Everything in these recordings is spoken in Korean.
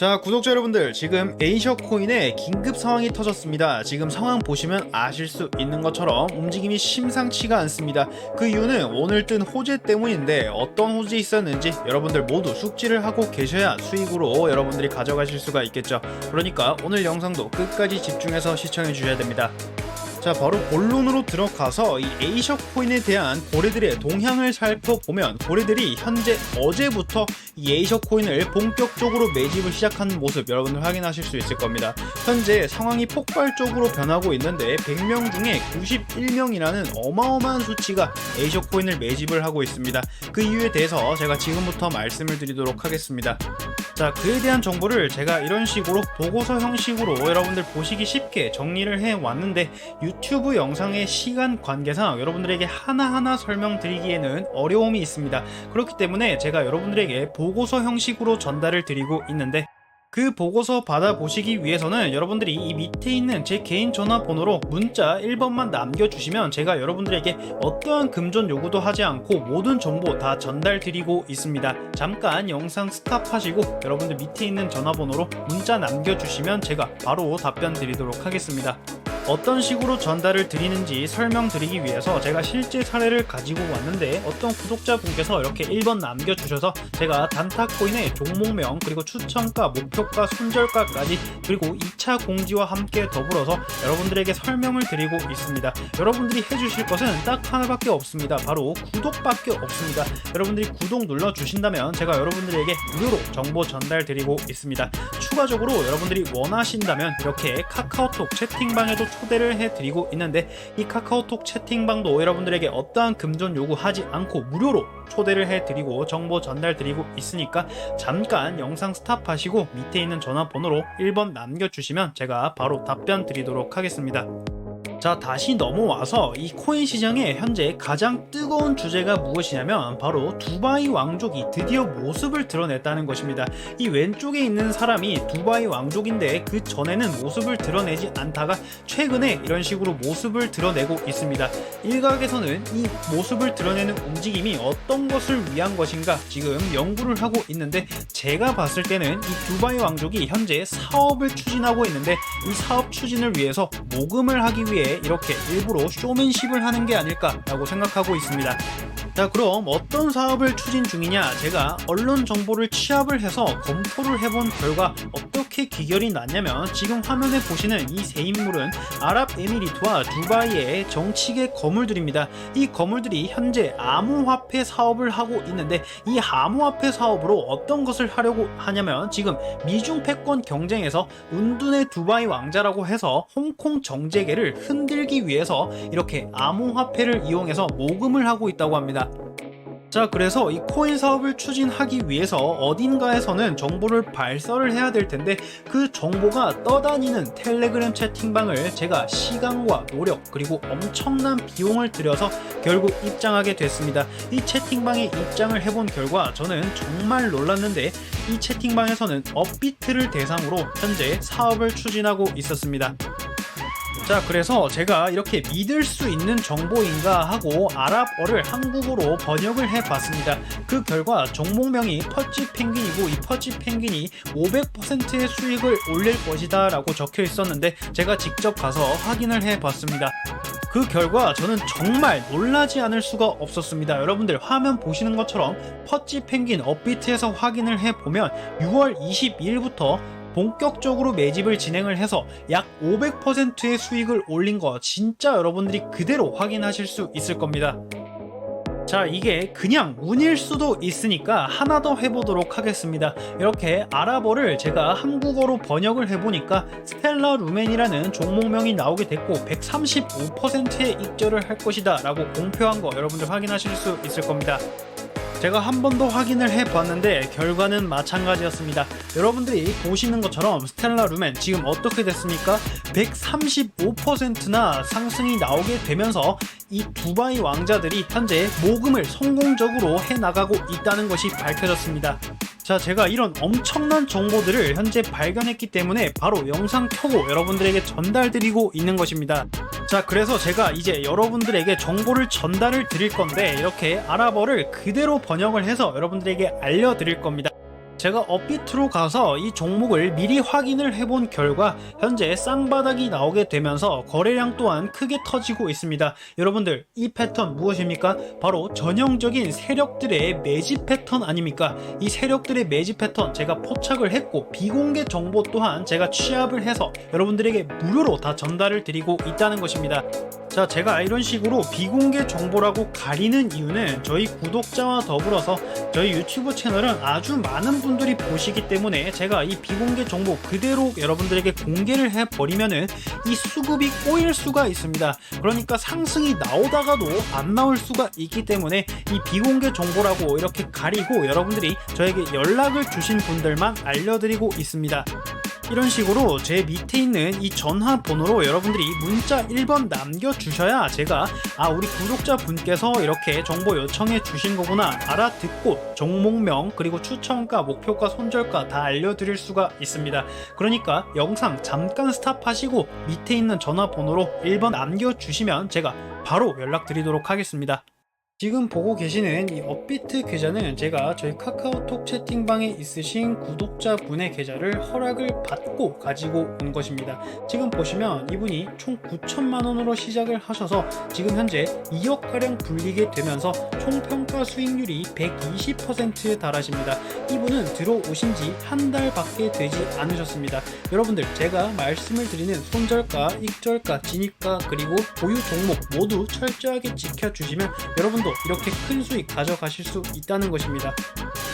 자 구독자 여러분들 지금 에이셔 코인에 긴급 상황이 터졌습니다. 지금 상황 보시면 아실 수 있는 것처럼 움직임이 심상치가 않습니다. 그 이유는 오늘 뜬 호재 때문인데 어떤 호재 있었는지 여러분들 모두 숙지를 하고 계셔야 수익으로 여러분들이 가져가실 수가 있겠죠. 그러니까 오늘 영상도 끝까지 집중해서 시청해 주셔야 됩니다 자 바로 본론으로 들어가서 이 에이셔 코인에 대한 고래들의 동향을 살펴보면 고래들이 현재 어제부터 이 에이셔 코인을 본격적으로 매집을 시작한 모습 여러분들 확인하실 수 있을 겁니다. 현재 상황이 폭발적으로 변하고 있는데 100명 중에 91명이라는 어마어마한 수치가 에이셔 코인을 매집을 하고 있습니다. 그 이유에 대해서 제가 지금부터 말씀을 드리도록 하겠습니다. 자, 그에 대한 정보를 제가 이런 식으로 보고서 형식으로 여러분들 보시기 쉽게 정리를 해 왔는데 유튜브 영상의 시간 관계상 여러분들에게 하나하나 설명드리기에는 어려움이 있습니다. 그렇기 때문에 제가 여러분들에게 보고서 형식으로 전달을 드리고 있는데 그 보고서 받아보시기 위해서는 여러분들이 이 밑에 있는 제 개인 전화번호로 문자 1번만 남겨주시면 제가 여러분들에게 어떠한 금전 요구도 하지 않고 모든 정보 다 전달드리고 있습니다. 잠깐 영상 스탑하시고 여러분들 밑에 있는 전화번호로 문자 남겨주시면 제가 바로 답변 드리도록 하겠습니다. 어떤 식으로 전달을 드리는지 설명드리기 위해서 제가 실제 사례를 가지고 왔는데 어떤 구독자분께서 이렇게 1번 남겨주셔서 제가 단타코인의 종목명 그리고 추천가, 목표가, 손절가까지 그리고 2차 공지와 함께 더불어서 여러분들에게 설명을 드리고 있습니다. 여러분들이 해주실 것은 딱 하나밖에 없습니다. 바로 구독밖에 없습니다. 여러분들이 구독 눌러주신다면 제가 여러분들에게 무료로 정보 전달 드리고 있습니다. 추가적으로 여러분들이 원하신다면 이렇게 카카오톡 채팅방에도 초대를 해드리고 있는데 이 카카오톡 채팅방도 여러분들에게 어떠한 금전 요구하지 않고 무료로 초대를 해드리고 정보 전달드리고 있으니까 잠깐 영상 스탑하시고 밑에 있는 전화번호로 1번 남겨주시면 제가 바로 답변 드리도록 하겠습니다. 자 다시 넘어와서 이 코인 시장의 현재 가장 뜨거운 주제가 무엇이냐면 바로 두바이 왕족이 드디어 모습을 드러냈다는 것입니다. 이 왼쪽에 있는 사람이 두바이 왕족인데 그 전에는 모습을 드러내지 않다가 최근에 이런 식으로 모습을 드러내고 있습니다. 일각에서는 이 모습을 드러내는 움직임이 어떤 것을 위한 것인가 지금 연구를 하고 있는데 제가 봤을 때는 이 두바이 왕족이 현재 사업을 추진하고 있는데 이 사업 추진을 위해서 모금을 하기 위해 이렇게 일부러 쇼맨십을 하는 게 아닐까라고 생각하고 있습니다. 자 그럼 어떤 사업을 추진 중이냐 제가 언론 정보를 취합을 해서 검토를 해본 결과 어떻게 기결이 났냐면 지금 화면에 보시는 이 세 인물은 아랍에미리트와 두바이의 정치계 거물들입니다. 이 거물들이 현재 암호화폐 사업을 하고 있는데 이 암호화폐 사업으로 어떤 것을 하려고 하냐면 지금 미중 패권 경쟁에서 운둔의 두바이 왕자라고 해서 홍콩 정재계를 흔들기 위해서 이렇게 암호화폐를 이용해서 모금을 하고 있다고 합니다 자 그래서 이 코인 사업을 추진하기 위해서 어딘가에서는 정보를 발설을 해야 될 텐데 그 정보가 떠다니는 텔레그램 채팅방을 제가 시간과 노력 그리고 엄청난 비용을 들여서 결국 입장하게 됐습니다. 이 채팅방에 입장을 해본 결과 저는 정말 놀랐는데 이 채팅방에서는 업비트를 대상으로 현재 사업을 추진하고 있었습니다 자 그래서 제가 이렇게 믿을 수 있는 정보인가 하고 아랍어를 한국어로 번역을 해봤습니다 그 결과 종목명이 퍼치 펭귄이고 이 퍼치 펭귄이 500%의 수익을 올릴 것이다 라고 적혀 있었는데 제가 직접 가서 확인을 해봤습니다 그 결과 저는 정말 놀라지 않을 수가 없었습니다. 여러분들 화면 보시는 것처럼 퍼치 펭귄 업비트에서 확인을 해보면 6월 22일부터 본격적으로 매집을 진행을 해서 약 500%의 수익을 올린 거 진짜 여러분들이 그대로 확인하실 수 있을 겁니다. 자 이게 그냥 운일 수도 있으니까 하나 더 해보도록 하겠습니다 이렇게 아랍어를 제가 한국어로 번역을 해보니까 스텔라 루멘이라는 종목명이 나오게 됐고 135%의 익절을 할 것이다 라고 공표한 거 여러분들 확인하실 수 있을 겁니다 제가 한 번 더 확인을 해봤는데 결과는 마찬가지였습니다. 여러분들이 보시는 것처럼 스텔라 루멘 지금 어떻게 됐습니까? 135%나 상승이 나오게 되면서 이 두바이 왕자들이 현재 모금을 성공적으로 해나가고 있다는 것이 밝혀졌습니다. 자, 제가 이런 엄청난 정보들을 현재 발견했기 때문에 바로 영상 켜고 여러분들에게 전달드리고 있는 것입니다. 자, 그래서 제가 이제 여러분들에게 정보를 전달을 드릴 건데 이렇게 아랍어를 그대로 번역을 해서 여러분들에게 알려드릴 겁니다. 제가 업비트로 가서 이 종목을 미리 확인을 해본 결과 현재 쌍바닥이 나오게 되면서 거래량 또한 크게 터지고 있습니다. 여러분들 이 패턴 무엇입니까? 바로 전형적인 세력들의 매집 패턴 아닙니까? 이 세력들의 매집 패턴 제가 포착을 했고 비공개 정보 또한 제가 취합을 해서 여러분들에게 무료로 다 전달을 드리고 있다는 것입니다. 자, 제가 이런 식으로 비공개 정보라고 가리는 이유는 저희 구독자와 더불어서 저희 유튜브 채널은 아주 많은 분들이 보시기 때문에 제가 이 비공개 정보 그대로 여러분들에게 공개를 해버리면은 이 수급이 꼬일 수가 있습니다. 그러니까 상승이 나오다가도 안 나올 수가 있기 때문에 이 비공개 정보라고 이렇게 가리고 여러분들이 저에게 연락을 주신 분들만 알려드리고 있습니다. 이런 식으로 제 밑에 있는 이 전화 번호로 여러분들이 문자 1번 남겨주셔야 제가 아 우리 구독자 분께서 이렇게 정보 요청해 주신 거구나 알아듣고 종목명 그리고 추천가 목표가 손절가 다 알려드릴 수가 있습니다. 그러니까 영상 잠깐 스탑하시고 밑에 있는 전화번호로 1번 남겨주시면 제가 바로 연락드리도록 하겠습니다 지금 보고 계시는 이 업비트 계좌는 제가 저희 카카오톡 채팅방에 있으신 구독자분의 계좌를 허락을 받고 가지고 온 것입니다. 지금 보시면 이분이 총 9천만 원으로 시작을 하셔서 지금 현재 2억가량 불리게 되면서 총 평가 수익률이 120%에 달하십니다. 이분은 들어오신 지 한 달밖에 되지 않으셨습니다. 여러분들 제가 말씀을 드리는 손절가, 익절가, 진입가 그리고 보유 종목 모두 철저하게 지켜주시면 여러분도 이렇게 큰 수익 가져가실 수 있다는 것입니다.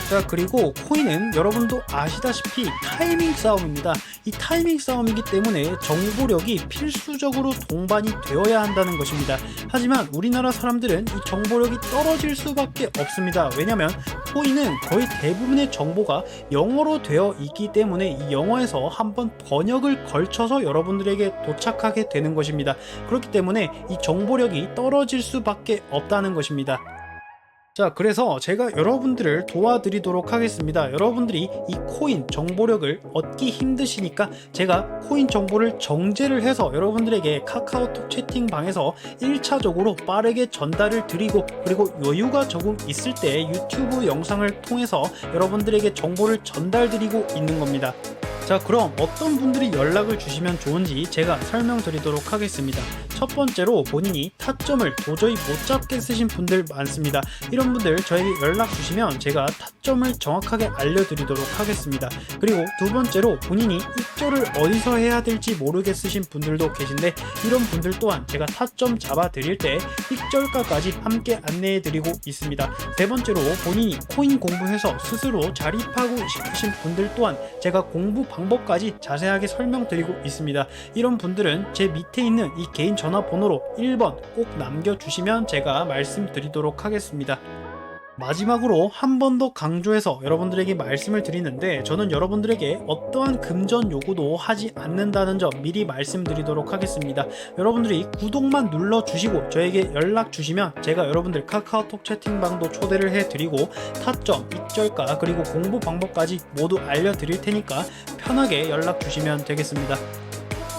자 그리고 코인은 여러분도 아시다시피 타이밍 싸움입니다. 이 타이밍 싸움이기 때문에 정보력이 필수적으로 동반이 되어야 한다는 것입니다. 하지만 우리나라 사람들은 이 정보력이 떨어질 수밖에 없습니다. 왜냐면 코인은 거의 대부분의 정보가 영어로 되어 있기 때문에 이 영어에서 한번 번역을 걸쳐서 여러분들에게 도착하게 되는 것입니다. 그렇기 때문에 이 정보력이 떨어질 수밖에 없다는 것입니다. 자, 그래서 제가 여러분들을 도와드리도록 하겠습니다. 여러분들이 이 코인 정보력을 얻기 힘드시니까 제가 코인 정보를 정제를 해서 여러분들에게 카카오톡 채팅방에서 1차적으로 빠르게 전달을 드리고 그리고 여유가 조금 있을 때 유튜브 영상을 통해서 여러분들에게 정보를 전달 드리고 있는 겁니다. 자, 그럼 어떤 분들이 연락을 주시면 좋은지 제가 설명드리도록 하겠습니다. 첫 번째로 본인이 타점을 도저히 못 잡겠으신 분들 많습니다. 이런 분들 저에게 연락 주시면 제가 타점을 정확하게 알려드리도록 하겠습니다. 그리고 두 번째로 본인이 입절을 어디서 해야 될지 모르겠으신 분들도 계신데 이런 분들 또한 제가 타점 잡아 드릴 때 입절가까지 함께 안내해 드리고 있습니다. 세 번째로 본인이 코인 공부해서 스스로 자립하고 싶으신 분들 또한 제가 공부 방법까지 자세하게 설명드리고 있습니다. 이런 분들은 제 밑에 있는 이 개인 전 화번호로 1번 꼭 남겨주시면 제가 말씀드리도록 하겠습니다. 마지막으로 한 번 더 강조해서 여러분들에게 말씀을 드리는데 저는 여러분들에게 어떠한 금전 요구도 하지 않는다는 점 미리 말씀드리도록 하겠습니다. 여러분들이 구독만 눌러주시고 저에게 연락 주시면 제가 여러분들 카카오톡 채팅방도 초대를 해드리고 타점, 입절가 그리고 공부 방법까지 모두 알려드릴 테니까 편하게 연락 주시면 되겠습니다.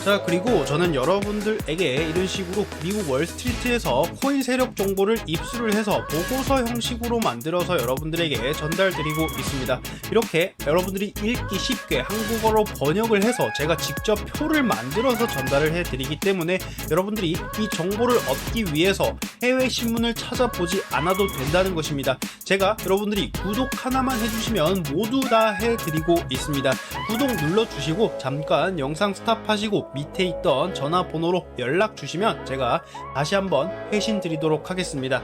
자 그리고 저는 여러분들에게 이런 식으로 미국 월스트리트에서 코인 세력 정보를 입수를 해서 보고서 형식으로 만들어서 여러분들에게 전달드리고 있습니다. 이렇게 여러분들이 읽기 쉽게 한국어로 번역을 해서 제가 직접 표를 만들어서 전달을 해드리기 때문에 여러분들이 이 정보를 얻기 위해서 해외 신문을 찾아보지 않아도 된다는 것입니다. 제가 여러분들이 구독 하나만 해주시면 모두 다 해드리고 있습니다. 구독 눌러주시고 잠깐 영상 스탑하시 고 밑에 있던 전화번호로 연락 주시면 제가 다시 한번 회신 드리도록 하겠습니다.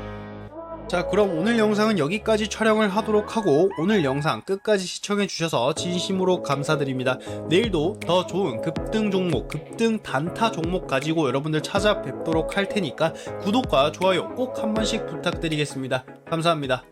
자 그럼 오늘 영상은 여기까지 촬영을 하도록 하고 오늘 영상 끝까지 시청해 주셔서 진심으로 감사드립니다. 내일도 더 좋은 급등 종목, 급등 단타 종목 가지고 여러분들 찾아뵙도록 할 테니까 구독과 좋아요 꼭 한 번씩 부탁드리겠습니다. 감사합니다.